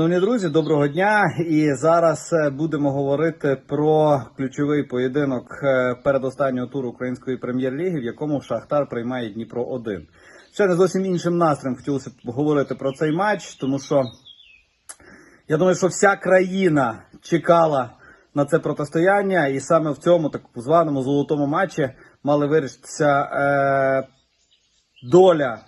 Шановні друзі, доброго дня! І зараз е, будемо говорити про ключовий поєдинок е, передостаннього туру української прем'єр-ліги, в якому Шахтар приймає Дніпро 1 Ще не зовсім іншим настроєм хотілося б говорити про цей матч, тому що я думаю, що вся країна чекала на це протистояння, і саме в цьому так званому золотому матчі мали вирішитися е, доля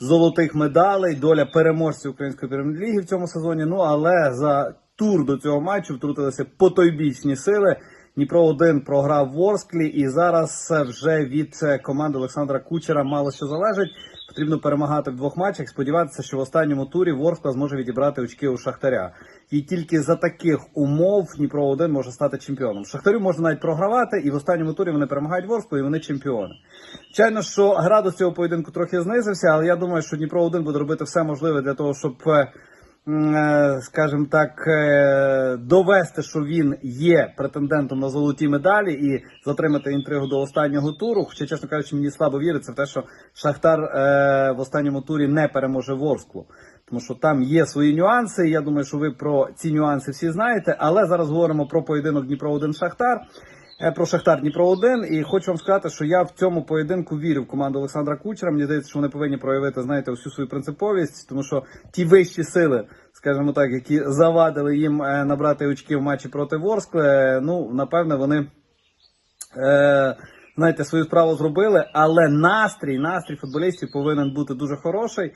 золотих медалей, доля переможців української прем'єр-ліги в цьому сезоні. Ну але за тур до цього матчу втрутилися потойбічні сили. Дніпро 1 програв в Орсклі, і зараз вже від е, команди Олександра Кучера мало що залежить. Потрібно перемагати в двох матчах. Сподіватися, що в останньому турі Ворскла зможе відібрати очки у Шахтаря. І тільки за таких умов Дніпро 1 може стати чемпіоном. Шахтарю можна навіть програвати, і в останньому турі вони перемагають Ворсклу, і вони чемпіони. Звичайно, що градус цього поєдинку трохи знизився, але я думаю, що Дніпро 1 буде робити все можливе для того, щоб, е, скажімо так, е, довести, що він є претендентом на золоті медалі і затримати інтригу до останнього туру. Хоча, чесно кажучи, мені слабо віриться в те, що Шахтар е, в останньому турі не переможе Ворсклу. Тому що там є свої нюанси. Я думаю, що ви про ці нюанси всі знаєте. Але зараз говоримо про поєдинок Дніпро 1 Шахтар. Е, Про Шахтар Дніпро 1 і хочу вам сказати, що я в цьому поєдинку вірю в команду Олександра Кучера. Мені здається, що вони повинні проявити, знаєте, всю свою принциповість, тому що ті вищі сили, скажімо так, які завадили їм е, набрати очки в матчі проти Ворскли, е, ну напевне, вони. Е, знаєте, свою справу зробили, але настрій, настрій футболістів повинен бути дуже хороший.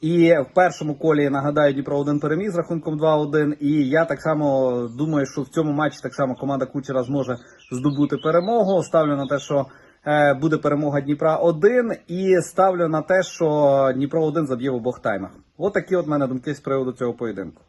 І в першому колі нагадаю, Дніпро 1 переміг з рахунком 2-1. І я так само думаю, що в цьому матчі так само команда Кучера зможе здобути перемогу. Ставлю на те, що е, буде перемога Дніпра 1 і ставлю на те, що Дніпро 1 заб'є в обох таймах. От такі от мене думки з приводу цього поєдинку.